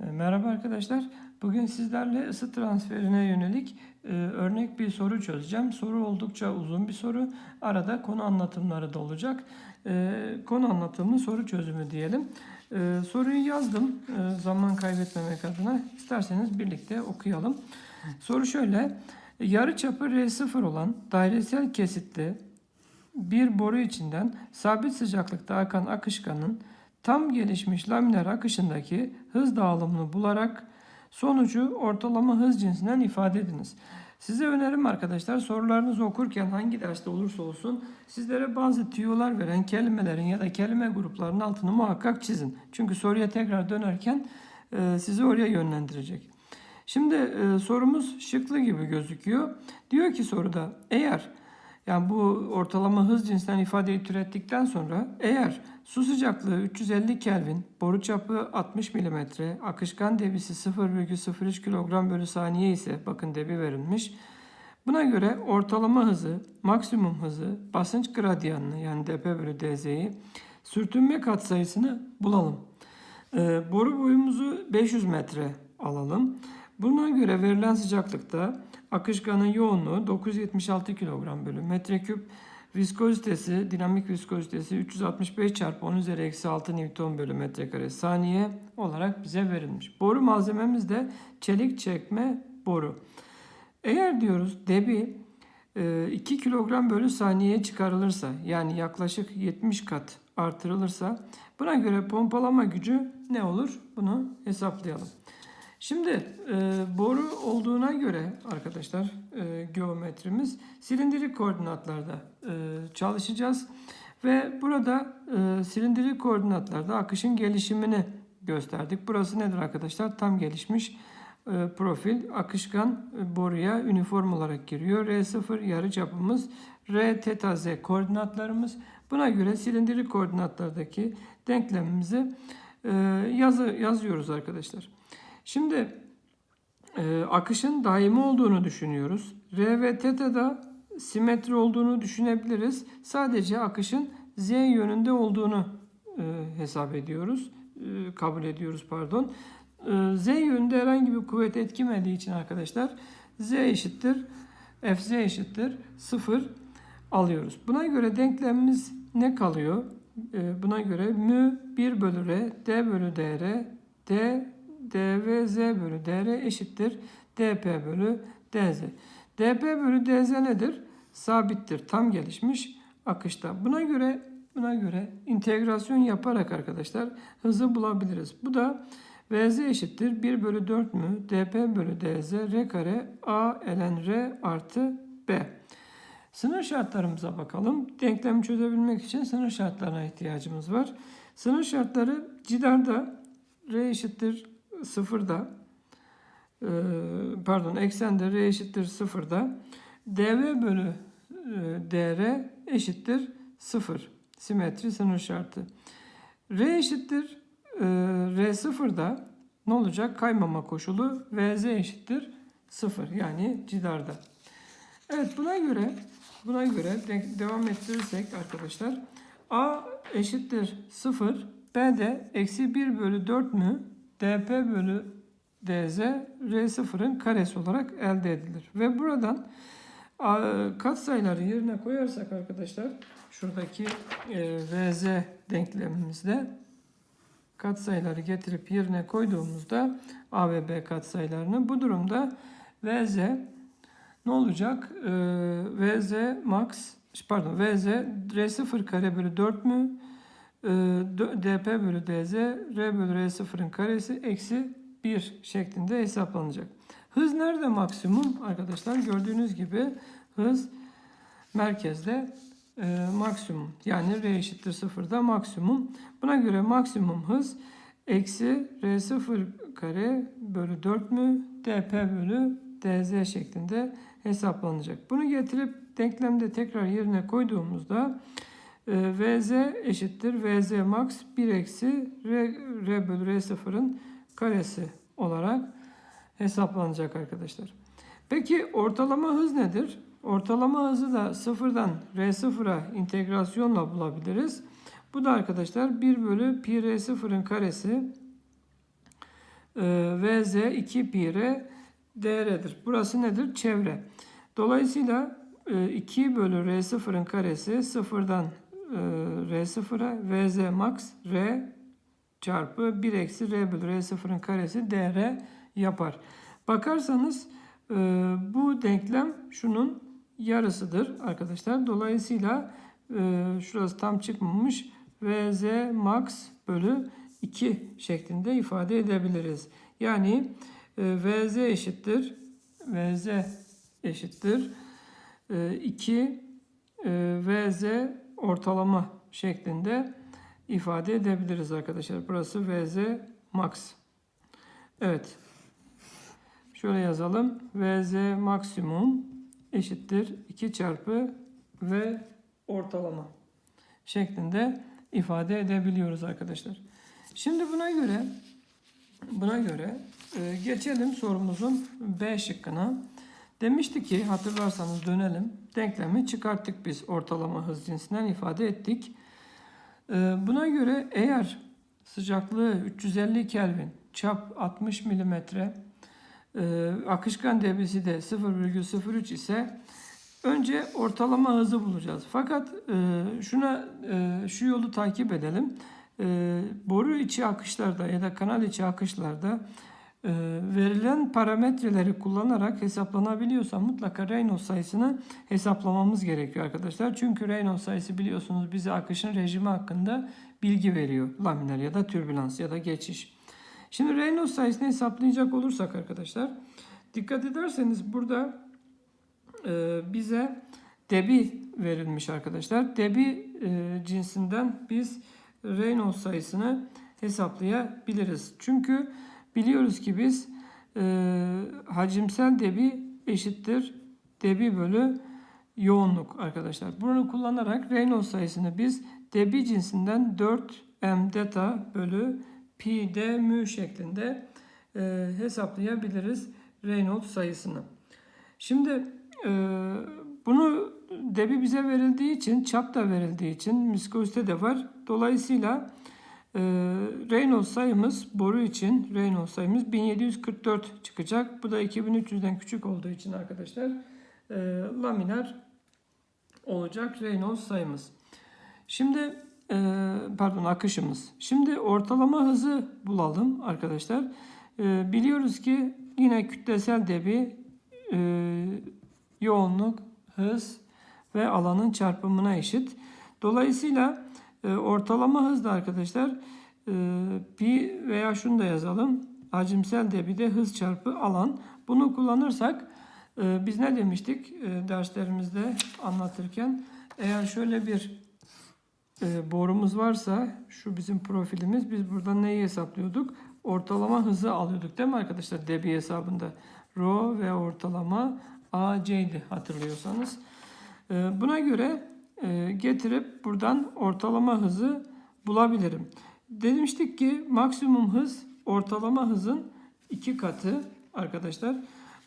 E, Merhaba arkadaşlar. Bugün sizlerle ısı transferine yönelik e, örnek bir soru çözeceğim. Soru oldukça uzun bir soru. Arada konu anlatımları da olacak. E, konu anlatımı soru çözümü diyelim. E, soruyu yazdım e, zaman kaybetmemek adına. İsterseniz birlikte okuyalım. Soru şöyle. Yarı çapı R0 olan dairesel kesitli bir boru içinden sabit sıcaklıkta akan akışkanın tam gelişmiş laminer akışındaki hız dağılımını bularak sonucu ortalama hız cinsinden ifade ediniz. Size önerim arkadaşlar sorularınızı okurken hangi derste olursa olsun sizlere bazı tüyolar veren kelimelerin ya da kelime gruplarının altını muhakkak çizin. Çünkü soruya tekrar dönerken e, sizi oraya yönlendirecek. Şimdi e, sorumuz şıklı gibi gözüküyor. Diyor ki soruda eğer yani bu ortalama hız cinsinden ifadeyi türettikten sonra eğer su sıcaklığı 350 Kelvin, boru çapı 60 mm, akışkan debisi 0,03 kilogram bölü saniye ise bakın debi verilmiş. Buna göre ortalama hızı, maksimum hızı, basınç gradiyanını yani dp bölü dz'yi, sürtünme katsayısını bulalım. Ee, boru boyumuzu 500 metre alalım. Buna göre verilen sıcaklıkta akışkanın yoğunluğu 976 kilogram bölü metreküp, viskozitesi, dinamik viskozitesi 365 çarpı 10 üzeri eksi 6 Newton bölü metrekare saniye olarak bize verilmiş. Boru malzememiz de çelik çekme boru. Eğer diyoruz debi 2 kilogram bölü saniyeye çıkarılırsa yani yaklaşık 70 kat artırılırsa buna göre pompalama gücü ne olur? Bunu hesaplayalım. Şimdi e, boru olduğuna göre arkadaşlar e, geometrimiz silindirik koordinatlarda e, çalışacağız. Ve burada e, silindirik koordinatlarda akışın gelişimini gösterdik. Burası nedir arkadaşlar? Tam gelişmiş e, profil akışkan e, boruya üniform olarak giriyor. R0 yarı çapımız, R teta z koordinatlarımız. Buna göre silindirik koordinatlardaki denklemimizi e, yazı, yazıyoruz arkadaşlar. Şimdi e, akışın daimi olduğunu düşünüyoruz. R ve teta'da simetri olduğunu düşünebiliriz. Sadece akışın z yönünde olduğunu e, hesap ediyoruz. E, kabul ediyoruz pardon. E, z yönünde herhangi bir kuvvet etkimediği için arkadaşlar z eşittir fz eşittir 0 alıyoruz. Buna göre denklemimiz ne kalıyor? E, buna göre mü 1 bölü r d bölü dr d dvz bölü dr eşittir dp bölü dz. dp bölü dz nedir? Sabittir. Tam gelişmiş akışta. Buna göre buna göre integrasyon yaparak arkadaşlar hızı bulabiliriz. Bu da vz eşittir 1 bölü 4 mü dp bölü dz r kare a ln r artı b. Sınır şartlarımıza bakalım. Denklemi çözebilmek için sınır şartlarına ihtiyacımız var. Sınır şartları cidarda r eşittir sıfırda e, pardon eksende r eşittir sıfırda dv bölü e, dr eşittir sıfır. Simetri sınır şartı. r eşittir e, r sıfırda ne olacak? Kaymama koşulu vz eşittir sıfır yani cidarda. Evet buna göre buna göre de, devam ettirirsek arkadaşlar a eşittir 0 b de eksi 1 bölü 4 mü dp bölü dz r0'ın karesi olarak elde edilir. Ve buradan katsayıları yerine koyarsak arkadaşlar şuradaki e, vz denklemimizde katsayıları getirip yerine koyduğumuzda a ve b katsayılarını bu durumda vz ne olacak? E, vz max pardon vz r0 kare bölü 4 mü dp bölü dz r bölü r0'ın karesi eksi 1 şeklinde hesaplanacak. Hız nerede maksimum? Arkadaşlar gördüğünüz gibi hız merkezde e, maksimum. Yani r eşittir 0'da maksimum. Buna göre maksimum hız eksi r0 kare bölü 4 mü dp bölü dz şeklinde hesaplanacak. Bunu getirip denklemde tekrar yerine koyduğumuzda Vz eşittir Vz max 1 eksi R, R bölü R0'ın karesi olarak hesaplanacak arkadaşlar. Peki ortalama hız nedir? Ortalama hızı da sıfırdan R0'a integrasyonla bulabiliriz. Bu da arkadaşlar 1 bölü pi R0'ın karesi e, VZ 2 pi R DR'dir. Burası nedir? Çevre. Dolayısıyla e, 2 bölü R0'ın karesi sıfırdan e, R0'a VZ max R çarpı 1 eksi R bölü R0'ın karesi DR yapar. Bakarsanız e, bu denklem şunun yarısıdır arkadaşlar. Dolayısıyla e, şurası tam çıkmamış. VZ max bölü 2 şeklinde ifade edebiliriz. Yani e, VZ eşittir. VZ eşittir. E, 2 e, VZ ortalama şeklinde ifade edebiliriz arkadaşlar. Burası VZ max. Evet. Şöyle yazalım. VZ maksimum eşittir 2 çarpı V ortalama şeklinde ifade edebiliyoruz arkadaşlar. Şimdi buna göre buna göre e, geçelim sorumuzun B şıkkına. Demişti ki hatırlarsanız dönelim. Denklemi çıkarttık biz ortalama hız cinsinden ifade ettik. E, buna göre eğer sıcaklığı 350 Kelvin, çap 60 milimetre, e, akışkan debisi de 0,03 ise önce ortalama hızı bulacağız. Fakat e, şuna e, şu yolu takip edelim. Boru içi akışlarda ya da kanal içi akışlarda verilen parametreleri kullanarak hesaplanabiliyorsa mutlaka Reynolds sayısını hesaplamamız gerekiyor arkadaşlar. Çünkü Reynolds sayısı biliyorsunuz bize akışın rejimi hakkında bilgi veriyor. Laminer ya da türbülans ya da geçiş. Şimdi Reynolds sayısını hesaplayacak olursak arkadaşlar dikkat ederseniz burada e, bize debi verilmiş arkadaşlar. Debi e, cinsinden biz Reynolds sayısını hesaplayabiliriz. Çünkü biliyoruz ki biz e, hacimsel debi eşittir debi bölü yoğunluk arkadaşlar. Bunu kullanarak Reynolds sayısını biz debi cinsinden 4 m delta bölü pi d mü şeklinde e, hesaplayabiliriz Reynolds sayısını. Şimdi e, bunu debi bize verildiği için, çap da verildiği için, viskozite de var. Dolayısıyla e, Reynolds sayımız boru için Reynolds sayımız 1744 çıkacak. Bu da 2300'den küçük olduğu için arkadaşlar e, laminer olacak Reynolds sayımız. Şimdi e, pardon akışımız. Şimdi ortalama hızı bulalım arkadaşlar. E, biliyoruz ki yine kütlesel debi e, yoğunluk, hız ve alanın çarpımına eşit. Dolayısıyla e, ortalama hız da arkadaşlar pi veya şunu da yazalım. Hacimsel debi de hız çarpı alan. Bunu kullanırsak e, biz ne demiştik e, derslerimizde anlatırken? Eğer şöyle bir e, borumuz varsa şu bizim profilimiz biz burada neyi hesaplıyorduk? Ortalama hızı alıyorduk değil mi arkadaşlar debi hesabında? Rho ve ortalama AC'ydi hatırlıyorsanız. E, buna göre getirip buradan ortalama hızı bulabilirim. Demiştik ki maksimum hız ortalama hızın iki katı arkadaşlar.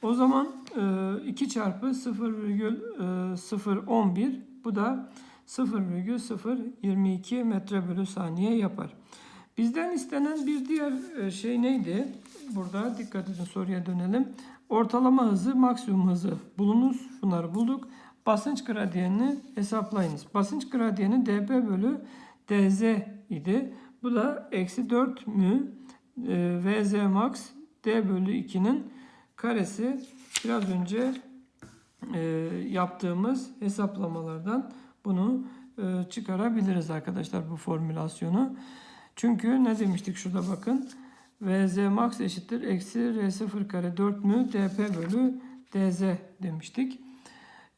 O zaman e, 2 çarpı 0,011 bu da 0,022 metre bölü saniye yapar. Bizden istenen bir diğer e, şey neydi? Burada dikkat edin soruya dönelim. Ortalama hızı, maksimum hızı bulunuz. Bunları bulduk. Basınç gradiyenini hesaplayınız. Basınç gradiyeni dB bölü dz idi. Bu da eksi 4 mü e, vz max d bölü 2'nin karesi. Biraz önce e, yaptığımız hesaplamalardan bunu e, çıkarabiliriz arkadaşlar bu formülasyonu. Çünkü ne demiştik şurada bakın. Vz max eşittir eksi r0 kare 4 mü dp bölü dz demiştik.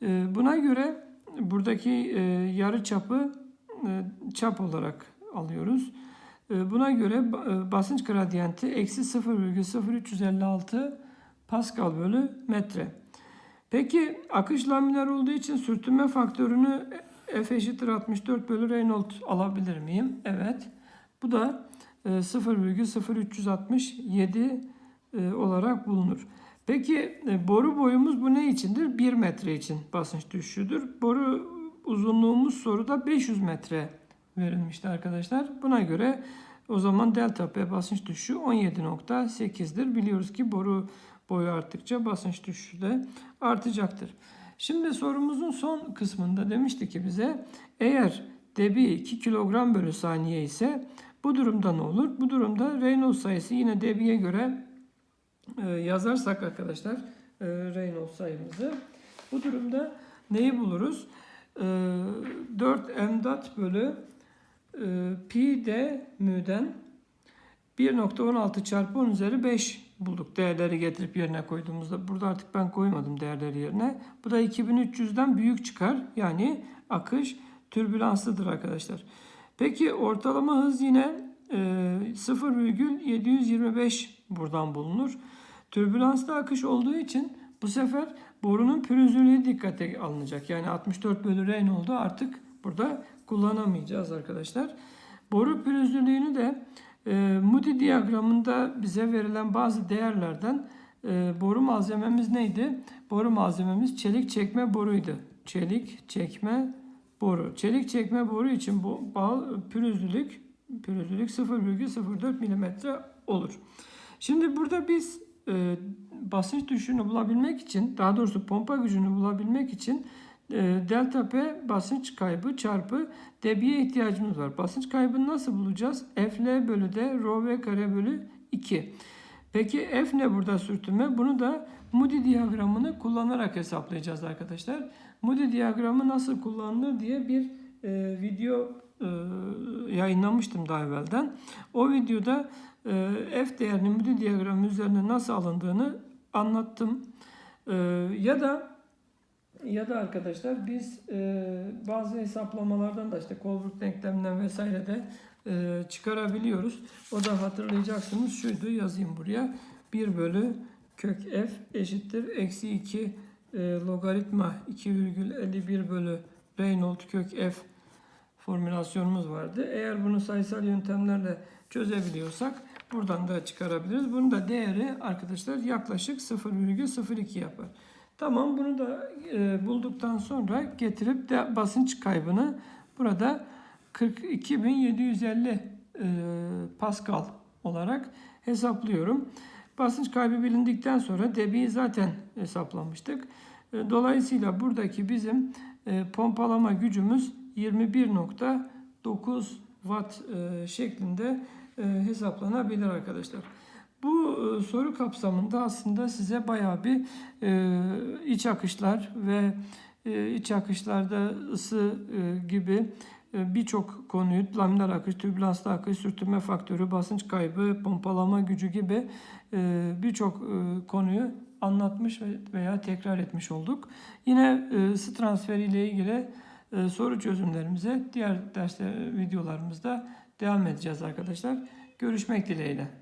E, buna göre buradaki e, yarı çapı e, çap olarak alıyoruz. E, buna göre e, basınç gradiyenti eksi 0,0356 Pascal bölü metre. Peki akış laminer olduğu için sürtünme faktörünü F eşittir 64 bölü Reynolds alabilir miyim? Evet. Bu da e, 0,0367 e, olarak bulunur. Peki e, boru boyumuz bu ne içindir? 1 metre için basınç düşüşüdür. Boru uzunluğumuz soruda 500 metre verilmişti arkadaşlar. Buna göre O zaman delta P basınç düşüşü 17.8'dir. Biliyoruz ki boru boyu arttıkça basınç düşüşü de artacaktır. Şimdi sorumuzun son kısmında demişti ki bize eğer debi 2 kilogram bölü saniye ise bu durumda ne olur? Bu durumda Reynolds sayısı yine debiye göre yazarsak arkadaşlar e, Reynolds sayımızı bu durumda neyi buluruz? E, 4 mdat bölü e, pi d mü'den 1.16 çarpı 10 üzeri 5 bulduk. Değerleri getirip yerine koyduğumuzda. Burada artık ben koymadım değerleri yerine. Bu da 2300'den büyük çıkar. Yani akış türbülanslıdır arkadaşlar. Peki ortalama hız yine 0,725 buradan bulunur. Türbülanslı akış olduğu için bu sefer borunun pürüzlülüğü dikkate alınacak. Yani 64 bölü Reynolds'u artık burada kullanamayacağız arkadaşlar. Boru pürüzlülüğünü de e, Moody diyagramında bize verilen bazı değerlerden e, boru malzememiz neydi? Boru malzememiz çelik çekme boruydu. Çelik çekme boru. Çelik çekme boru için bu pürüzlülük pürüzlülük 0,04 mm olur. Şimdi burada biz e, basınç düşüşünü bulabilmek için, daha doğrusu pompa gücünü bulabilmek için e, delta P basınç kaybı çarpı debiye ihtiyacımız var. Basınç kaybını nasıl bulacağız? FL bölü de rho v kare bölü 2. Peki F ne burada sürtünme? Bunu da Moody diyagramını kullanarak hesaplayacağız arkadaşlar. Moody diyagramı nasıl kullanılır diye bir e, video e, yayınlamıştım daha evvelden. O videoda e, F değerinin Moody diyagramı üzerine nasıl alındığını anlattım. E, ya da ya da arkadaşlar biz e, bazı hesaplamalardan da işte Colbert denkleminden vesaire de çıkarabiliyoruz. O da hatırlayacaksınız şuydu yazayım buraya. 1 bölü kök f eşittir. Eksi 2 e, logaritma 2,51 bölü Reynolds kök f formülasyonumuz vardı. Eğer bunu sayısal yöntemlerle çözebiliyorsak buradan da çıkarabiliriz. Bunun da değeri arkadaşlar yaklaşık 0,02 yapar. Tamam bunu da e, bulduktan sonra getirip de basınç kaybını burada 42.750 e, Pascal olarak hesaplıyorum. Basınç kaybı bilindikten sonra debiyi zaten hesaplamıştık. E, dolayısıyla buradaki bizim e, pompalama gücümüz 21.9 watt e, şeklinde e, hesaplanabilir arkadaşlar. Bu e, soru kapsamında aslında size bayağı bir iç akışlar ve iç akışlarda ısı gibi birçok konuyu laminar akış, türbülanslı akış, sürtünme faktörü, basınç kaybı, pompalama gücü gibi birçok konuyu anlatmış ve- veya tekrar etmiş olduk. Yine ısı transferi ile ilgili soru çözümlerimize diğer dersler videolarımızda devam edeceğiz arkadaşlar. Görüşmek dileğiyle.